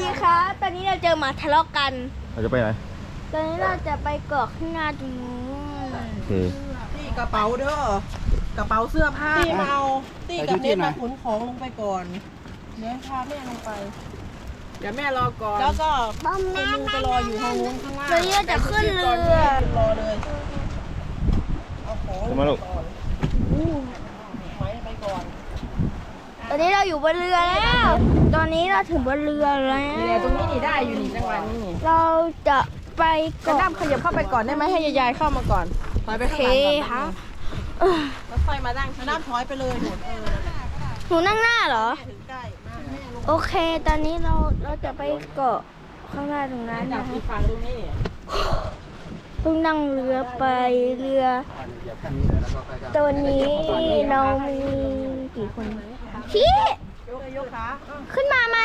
ดีครับ ตอนนี้เราเจอหมาทะเลาะกัน เราจะไปไหน ตอนนี้เราจะไปเกาะข้างหน้าตรงนู้นโอเคตีกระเป๋าเด้อกระเป๋าเสื้อผ้าตีมาเอาตีกับเน็ตมาขนของลงไปก่อนเดี๋ยวพาแม่ลงไป เดี๋ยวแม่รอก่อน แล้วก็บ้อมคุณลุงจะรออยู่ทางนู้นข้างล่างตอนนี้เราจะขึ้นเรือ รอเลยเอาของขึ้นมาลูกก่อนไม้ไปก่อน ตอนนี้เราอยู่บนเรือแล้ว ตอนนี้เราถึงบนเรือแล้วนี่แหละตรงนี้นี่ได้อยู่นี่จังหวะนี้นี่เราจะไปกระเกาะด้ำขยับเข้าไปก่อนได้ไหมให้ยายๆเข้ามาก่อนถอยไปโอข้างเคหลังก่อนค่ะแล้วค่อยมานั่งกระด้ำถอยไปเลยหนุนเออหนูนั่งหน้าเหรอ ถึงใกล้มาแม่ลงโอเค ตอนนี้เราเราจะไปเกาะข้างหน้าตรงนั้นจันะบคะอีกฝั่งตรงนี้เนี่ยต้องนั่งเรือไปเรือ ตัวนี้เรามีกี่คนพี่ยกยก ขาอ้าวขึ้นมาไหม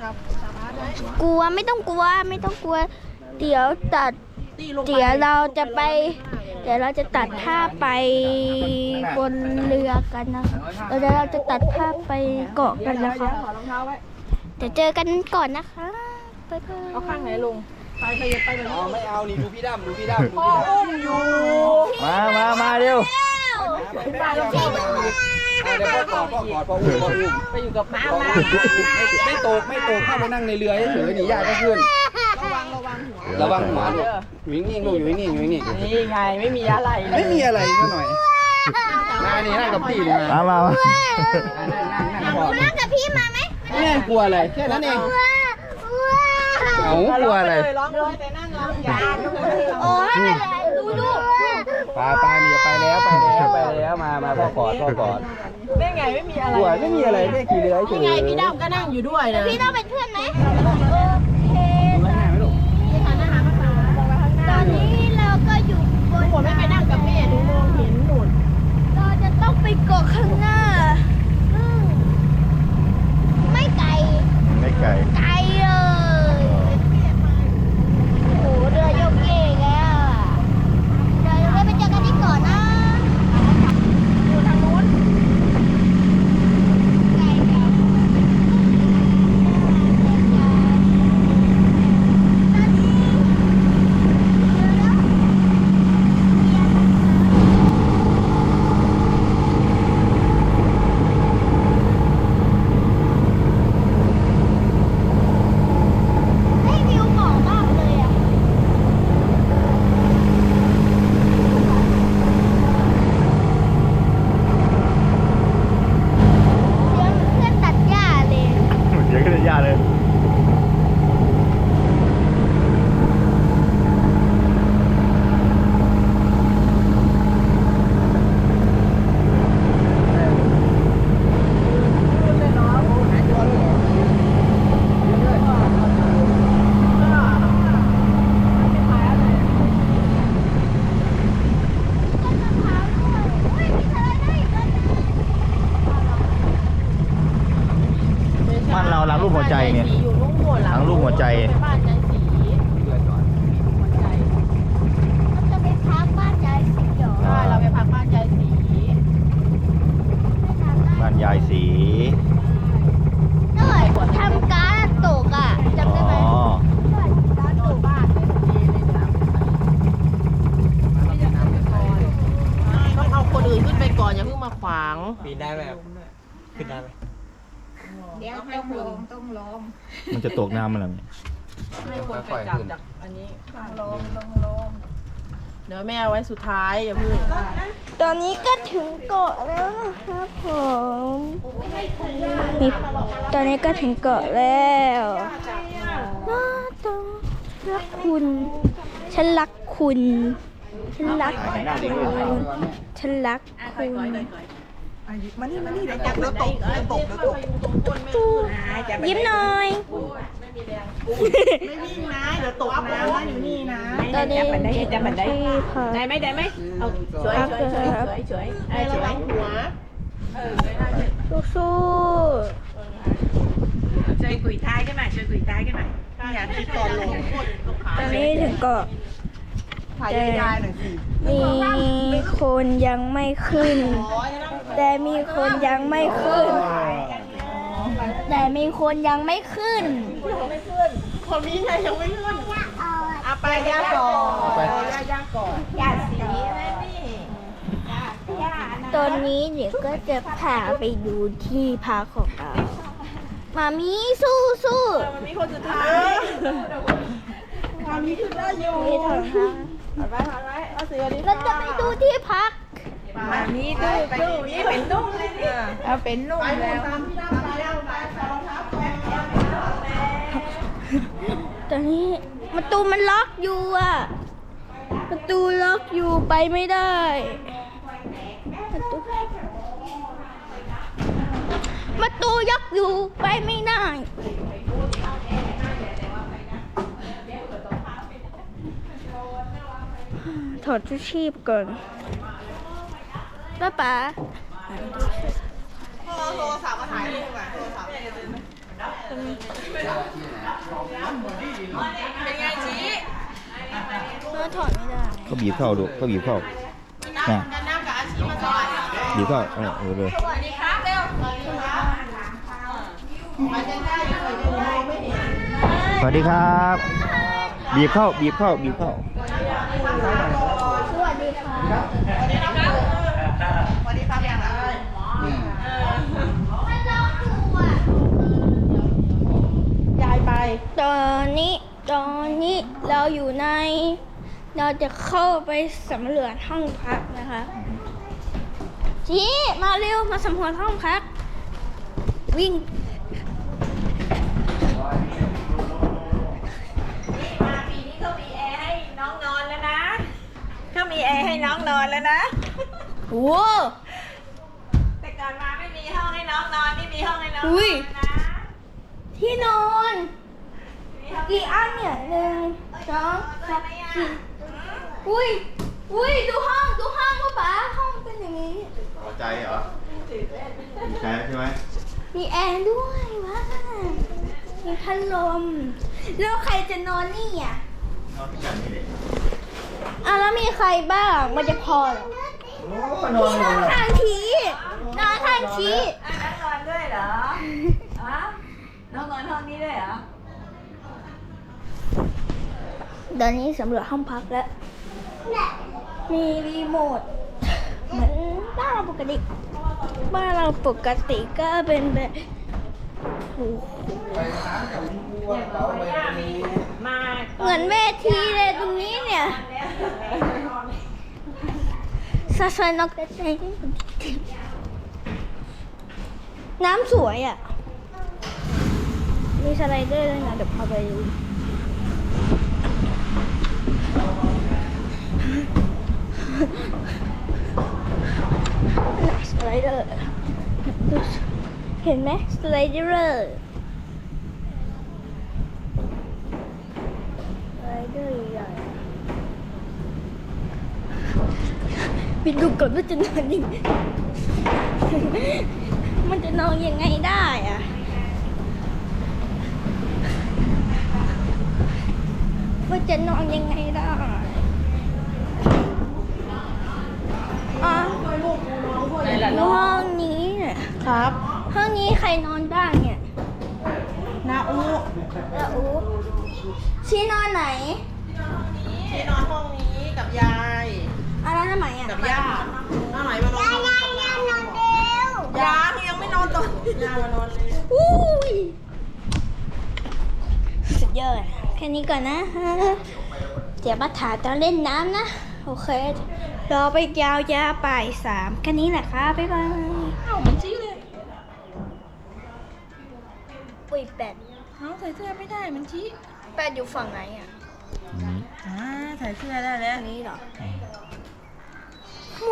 ครับสามารถได้กลัวไม่ต้องกลัวไม่ต้องกลัว เดี๋ยวตัดตีลงไปเดี๋ยวเราจะไป เดี๋ยวเราจะตัดภาพไปบนเรือกันนะคะเดี๋ยวเราจะตัดภาพไปเกาะกันนะคะถอดรองเท้าไว้เดี๋ยวเจอกันก่อนนะคะบ๊ายบายเอาข้างไหนลงไปขยับไปแบบอ๋อนี้ไม่เอานี่ดูพี่ดำดูพี่ดำดูพ่อพี่ดำอุ้มอยู่มามามาเร็วไปแล้วพี่ อะเดี๋ยวพ่อกอดพ่อกอดพ่ออุ้มพ่ออุ้มไปอยู่กับมามาไม่ไม่ตกไม่ตกเข้าไปนั่งในเรือเฉยๆนี่ยากก็ขึ้นระวังระวังหัวระวังหัวลูกอยู่นิ่งๆลูกอยู่นิ่งๆอยู่นิ่งนี่ไงไม่มีอะไรเลไม่มีอะไรซะหน่อยนานี่นั่งกับพี่นี่นะมามามานั่งนั่งนั่งก่อนกับพี่มาไหมแม่กลัวอะไรแค่นั้นเองว้าว้าเอากลัวอะไร ร้องเลยแต่นั่งร้องอย่าโอ้ยดูดู ปลาปลาเนี่ยไปแล้วไปแล้วไปแล้วมามาพ่อกอดพ่อกอดได้ไงไม่มีอะไรกลัวไม่มีอะไรแค่ขี่เรือเฉนี่ยไงพี่ดำก็นั่งอยู่ด้วยนะพี่ต้องเป็นเพื่อนไหมโอเคๆไม่หายไหมลูกตอนนี้เราก็อยู่บนผมไม่ไปนั่งกับแม่ดูมองเห็นหนุนเราจะต้องไปเกาะข้างหน้าซึ่งไม่ไกลไม่ไกลไกลเลยโอ้โหเรือโยกเยกแล้วอะเดี๋ยวเราไปเจอกันที่เกาะนะอยู่ทางนู้นไกลไกลตอนนี้เรือแล้ว เฮ้ยวิวเหมาะมากเลยอะ เสียงเพื่อนตัดหญ้าเลย เดี๋ยวก็จะยาเลย ต้นมะพร้าวด้วยอุ้ยมีทะเลได้อีกต้นนึง บ้าน เราล้างรูปหัวใจเนี่ย อยู่นู่นหมดล้างรูปหัวใจไปบ้านยายสีหัวใจเราจะไปพักบ้านยายสีเหรอใช่เราไปพักบ้านยายสีไม่ทำได้บ้านยายสีด้วยทำการดตกอะจำได้ไหมอ๋อด้วยการดตกบ้านเลยดีเลยจ้ะต้องเอาคนอื่นขึ้นไปก่อนอย่าเพิ่งมาขวางปีนได้ไหมขึ้นได้ไหม เดี๋ยวให้คุณมันจะตกน้ำมันอะไรเนี่ยให้คนไปจับจากอันนี้ลงลงลงเดี๋ยวแม่เอาไว้สุดท้ายอย่าเพิ่งตอนนี้ก็ถึงเกาะแล้วนะครับผมมีตอนนี้ก็ถึงเกาะแล้วน่าต้องรักคุณ ฉันรักคุณ ฉันรักคุณฉันรักคุณ มานี่มานี่เดี๋ยวจับแล้วตกเดี๋ยวตกเดี๋ยวตกยิ้มหน่อย ไม่วิ่งนะเดี๋ยวตกน้ำนะอยู่นี่นะตอนนี้ที่พักได้ไหมได้ไหมเอาสวยพักสวยสวยครับสวยสวยไอ้ระวังหัวสู้ช่วยกุยท้ายกันหน่อยช่วยกุยท้ายกันหน่อยอย่าคิดตอนลงๆตอนนี้ถึงเกาะ ถ่ายยายหน่อยสิมีคนยังไม่ขึ้น แต่มีคนยังไม่ขึ้น แต่มีคนยังไม่ขึ้นไม่ขึ้นคนนี้ไงยังไม่ขึ้นเอาไปย่าก่อนไปย่าย่าก่อนอย่าสีนะนี่ตอนนี้เดี๋ยวก็จะพาไปดูที่พักของเรามามีสู้สู้มันมีคนสุดท้ายทำนี้ขึ้นได้อยู่มีถอยมา เอาไว้เอาไว้เอาเสือนี้เราจะไปดูที่พักมามีดูดูนี่เป็นนุ่มเลยนี่เอาเป็นนุ่มไปหมแล้ดวตามที่นั่งไปแล้วไปใส่รองเท้าแตะตอนนี้ประตูมันล็อกอยู่อะประตูล็อกอยู่ไปไม่ได้ประตูประตูล็อกอยู่ไปไม่ได้ อดชุดชีพก่อนป้าป๋าพ่อโทรศัพท์มาถ่ายรูปอะโทรศัพท์เป็นไงชี้เมื่อถอดไม่ได้เขาบีบเข้าดูเขาบีบเข้าน่ะกันน้ำกับอาชีมาสอนบีบเข้าเออเออเลยสวัสดีครับเร็วมาจะได้อยู่เลยมองไม่เห็นสวัสดีครับ บีบเข้าบีบเข้าบีบเข้าสวัส ดีค่ะสวัสดีครับอย่างไรยายไป ตอนนี้ตอนนี้เราอยู่ใน เราจะเข้าไปสำรวจห้องพักนะคะจีมาเร็วมาสำรวจห้องพัก วิ่ง แอร์ให้น้องนอนแล้วนะโว้แต่ก่อนมาไม่มีห้องให้น้องนอนนี่มีห้องให้น้องนอุ้อยนนะที่นอนมีห้องกี่อันเนี่ยหนึ่งสองสามสี่อุ้ยอุ้ยดูห้องดูห้องว่าป๋าห้องเป็นอย่างนี้พอใจเหรอดีใจใช่ไหมมีแอร์ด้วยว้าวมีพัดลมแล้วใครจะนอนนี่อะนอนด้วยกันนี่เลย อะแล้วมีใครบ้างมันจะพอเหรอโอ้นอนพี่เลนอนยข้างทีนอนข้างทีอะน้องนอนด้วยเหรอฮะน้องนอนห้องนี้ด้วยเหรอตอนนี้สำรวจห้องพักแล้ว มีรีโมทเหมือนบ้านเราปกติ บ้านเราปกติก็เป็นแบบโอ้โหมาเหมือนเวทีเลยตรงนี้เนี่ยซา ซานอกแต่ใจน้ำสวยอะ มีสไลเดอร์ด้วยนะเดี๋ยวพาไปดูสไลเดอร์ เห็นไหมสไลเดอร์สไลเดอร์ใหญ่ไปดูก่อนว่าจะนอนยังไงมันจะนอนยังไงได้อะว่าจะนอนยังไงได้อะห้องนี้เนี่ยครับ ห้องนี้ใครนอนบ้างเนี่ยนาอูแล้วอูชี้นอนไหนที่นอนห้องนี้กับยาย อะไรทำไมอะกับย่าน้าไหนมานอนห้องนี้กับยายนอนเร็วยังยังไม่นอนตอนย่ามานอนเลยอุ้ยสุดยอดแค่นี้ก่อนนะเดี๋ยวมาถ่ายตอนเล่นน้ำนะ โอเค รอไปยาวยาป่ายสามแค่นี้แหละค่ะบ๊ายบายเอ้ามันชี้เลยอุ้ยแปดเอ้าใส่เสื้อไม่ได้มันชี้แปดอยู่ฝั่งไหนอะ อืมอ่าใส่เสื้อได้แล้ว อันนี้เหรอ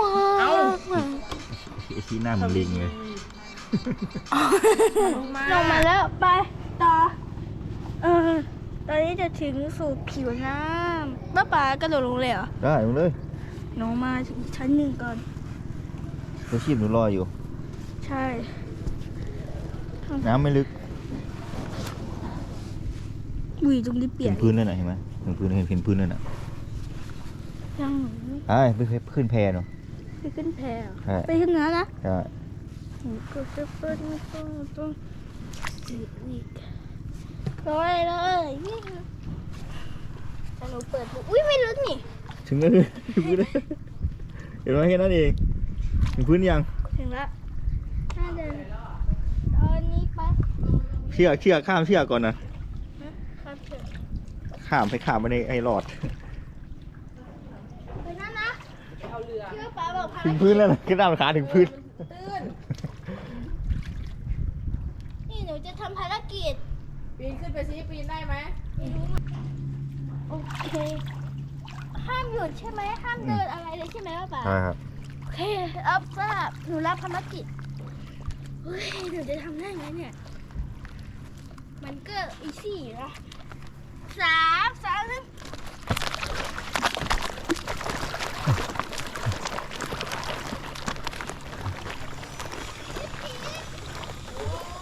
ว้าเอ้าวไอ้ที่หน้าเหมันลิงเลยลงมาแล้วไปต่อเออตอนนี้จะถึงสู่ผิวน้ำป้าป๋ากระโดดลงเลยเหรอได้มาเลยน้องมาถึงชั้นหนึ่งก่อนตัวชีพหนูรออยู่ ใช่ น้ำไม่ลึก อุ้ยตรงนี้เปลี่เห็ยนนพื้นเลยน่ะเห็นไหม เห็นพื้นเห็นเห็นพื้นเลยน่ะยังหนูไอ้ไปขึ้นแพเนาะไปขึ้นแพรเหรอใช่ไปขึ้นเนื้อนะใช่หนูก็จะเปิดไม่ต้องต้องอีกอีกร้อยเลยแต่หนูเปิดดูอุ้ยไม่ลึกนี่ถึงแล้วเลยถึงพื้นแล้วเห็นไหมแค่นั้นเองถึงพื้นยังถึงละน่าเดินตอนนี้ไปเชือกเชือกข้ามเชือกก่อนนะครับเถอะ ข้ามไปข้ามไปในไอ้หลอดไปนั่นนะเชื่อป้าบอกพาถึงพื้นแล้วนะขึ้นหน้าขาถึงพื้น ตื้น นี่หนูจะทำภารกิจ ปีนขึ้นไปซิปีนได้ไหมโอเค ห้ามหยุดใช่ไหมห้ามเดินอะไรเลยใช่ไหมป้าป๋าใช่ครับ โอเครับทราบหนูรับภารกิจเฮ้ยหนูจะทำได้ไหมเนี่ย มันก็อีซี่อยู่นะ สามสามหนึ่ง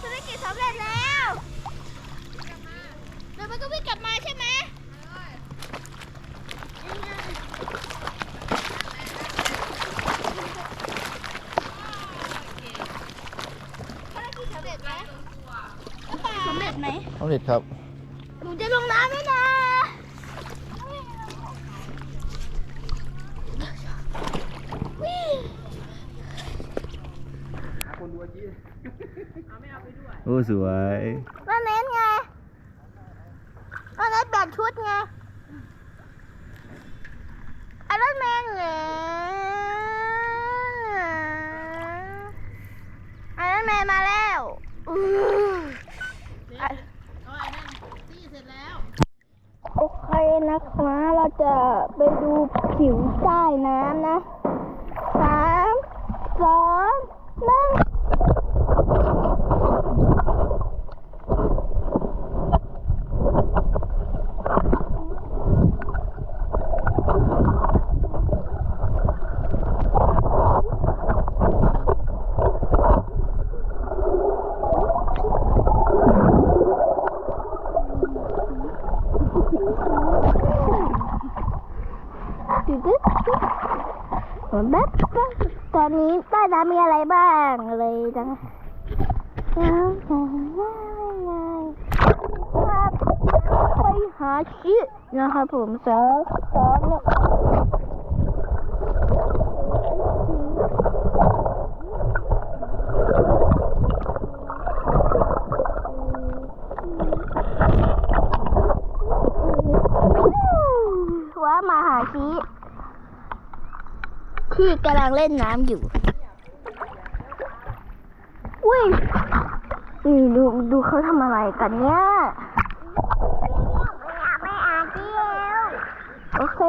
ภารกิจสำเร็จแล้วเดี๋ยวมันก็วิ่งกลับมาใช่ไหมภารกิจสำเร็จไหมสำเร็จไหม สำเร็จครับ หนูจะลงน้ำแล้วนะวิ่ง โอ้ สวยแล้วเน้นไงแล้วเน้นแบ่งชุดไงไอรอนแมนไงไอรอนแมนมาแล้วอื้ออะเอาไอ้นั่นตี้เสร็จแล้วโอเคนะคะเราจะไปดูผิวใต้น้ำนะสามสองหนึ่ง ตึ๊ดตึ๊ดตึ๊ดแบบตอน นี้ใต้น้ำมีอะไรบ้างเลยจังครับไปหาชินะครับผมสองสองเนี่ยว่ามาหาชิที่กำลังเล่นน้ำอยู่อุ้ย นี่ดูดูเขาทำอะไรกันเนี่ยไม่อาไม่อาเดียวโอเค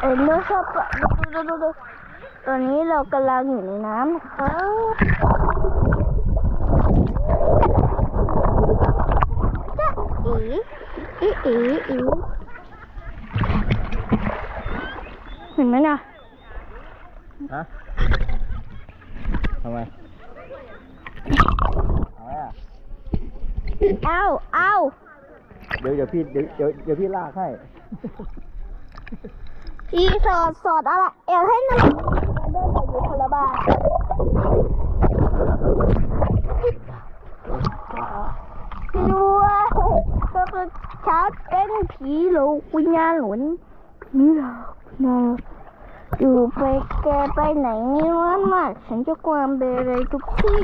เอ็นดูชอบดูดูดูดูตอนนี้เรากำลังอยู่ในน้ำนะครับจ๊ะอีอีอีอีเห็นไหมนะฮะ ทำไมเอาไว้อะเอาเอาเดี๋ยวเดี๋ยวพี่เดี๋ยวเดี๋ยวเดี๋ยวพี่ลากให้พี่สอดสอดอะไรเอวให้หน่อยเดินไปอยู่คนละบ้านดูว่าก็คือชัดเป็นผีหลอกวิญญาณหลอนผีหลอกนะ อยู่ไปแกไปไหนนี่วะมาก ฉันจะกวางเบเลยทุกที่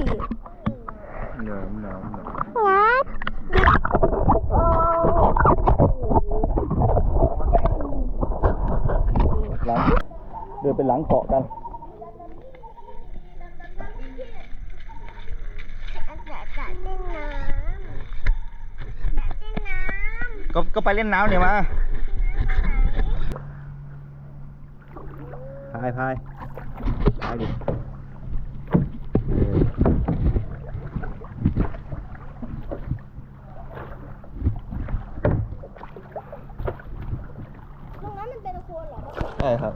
เหนื่อยเหนื่อยเหนื่อยงัดโอ้หลังเดินไปหลังเกาะกันก็ก็ไปเล่นน้ำเนี่ยมาพายพายพายดิเออตรงนั้นมันเป็นโคนเหรอใช่ครับ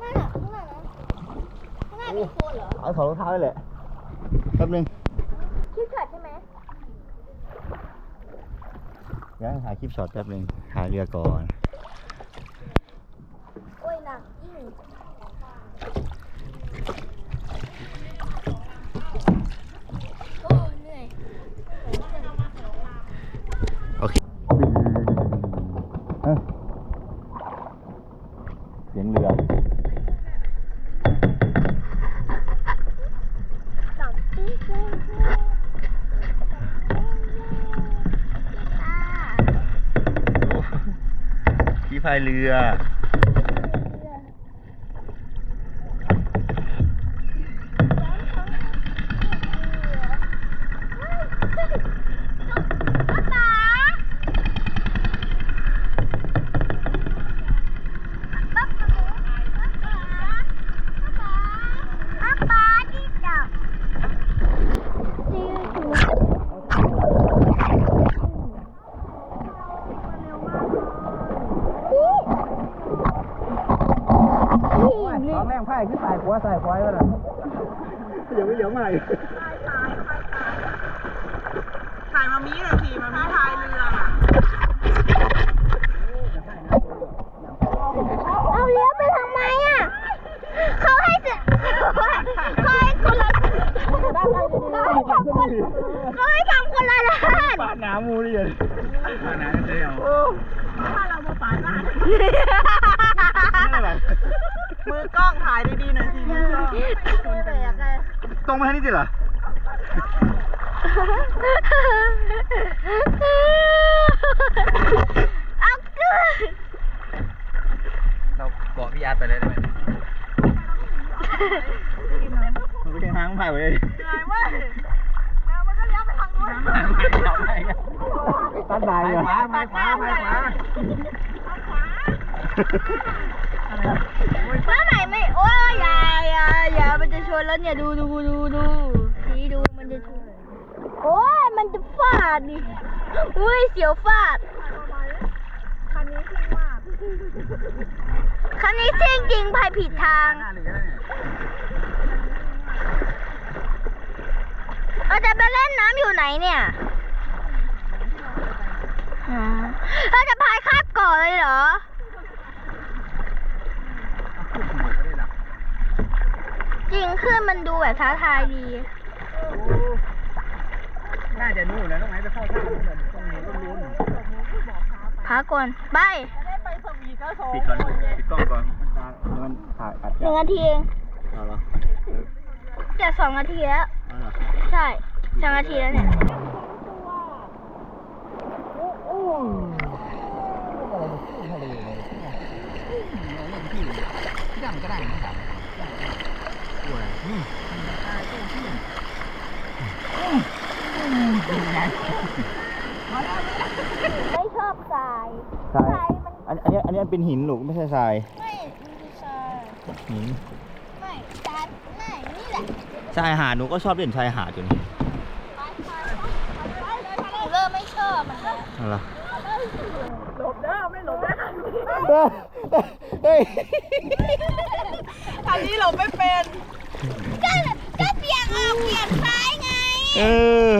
นั่นน่ะข้างหน้านะข้างหน้าเป็นโคนเหรอเอาถอดรองเท้าได้แหละแป๊บนึงคิดช็อตใช่ไหมเดี๋ยวให้ถ่ายคลิปช็อตแป๊บนึงหาเรือก่อน เรือ สองแรงไพ่ขึ้นสายขวาสายขวาแล้วนะเดี๋ยวไม่เดี๋ยวมาอีก ถ่ายมามีหน่อยสิมามีพายเรืออะเอาเลี้ยวไปทำไมอะ เขาให้เสเขาให้คนละเขาให้ทำคนเขาให้ทำคนละด้านปาดน้ำมูนี่เลยปาดน้ำเดียวถ้าเรามาป่าบ้านมือกล้องถ่ายดีๆหน่อยสิมือกล้องคนแบกเลย ตรงมาทางนี้สิเหรอ เอาเกินเราเกาะพี่อาร์ตไปเลยได้ไหมมันไม่ใช่ทางไพ่ไปเลยเหนื่อยเว้ยแล้วมันก็เลี้ยวไปทางนู้นตัดสายเหรอไปขวาไปขวาไปขวาแล้วไหนไม่ โอ้ยอย่าอย่าอย่ามั นจะชนแล้วเนี่ยดูดูดูดูสีดูมันจะชนโอ้ยมันจะฟาดดิอุ้ยเสียวฟาดคันนี้ขึ้นมากคันนี้ซิ่งจริงพายผิดทางหน้าเหลือเนี่ยเราจะไปเล่นน้ำอยู่ไหนเนี่ยอ่าเราจะพายข้ามเกาะเลยเหรอจริง ขึ้นมันดูแบบท้าทายดีน่าจะนู่นแล้วต้องไหนไปเข้าท่านู่นเลยต้องหมุนลุ้นพักก่อนไปได้ไปสวีทก็โซ่ปิดก่อนปิดกล้องก่อนเดี๋ยวมันถ่ายอัดหนึ่งนาทีเองเอาเหรอจะสองนาทีแล้วเอาเหรอใช่สองนาทีแล้วเนี่ยย่ำก็ได้นะครับ ไม่ชอบทรายทรายอันอันนี้อันนี้เป็นหินหนูกไม่ใช่ทราย ไม่ไม่ทรายหิน ไม่ทรายไม่นี่แหละชายหาดหนูก็ชอบเล่นชายหาดอยู่นี่เริ่มไม่ชอบมันแล้วเอาเหรอหลบเด้อไม่หลบได้เฮ้ยอันนี้หลบไม่เป็นก็ก็เปลี่ยน ออกเปลี่ยนซ้ายไง เออ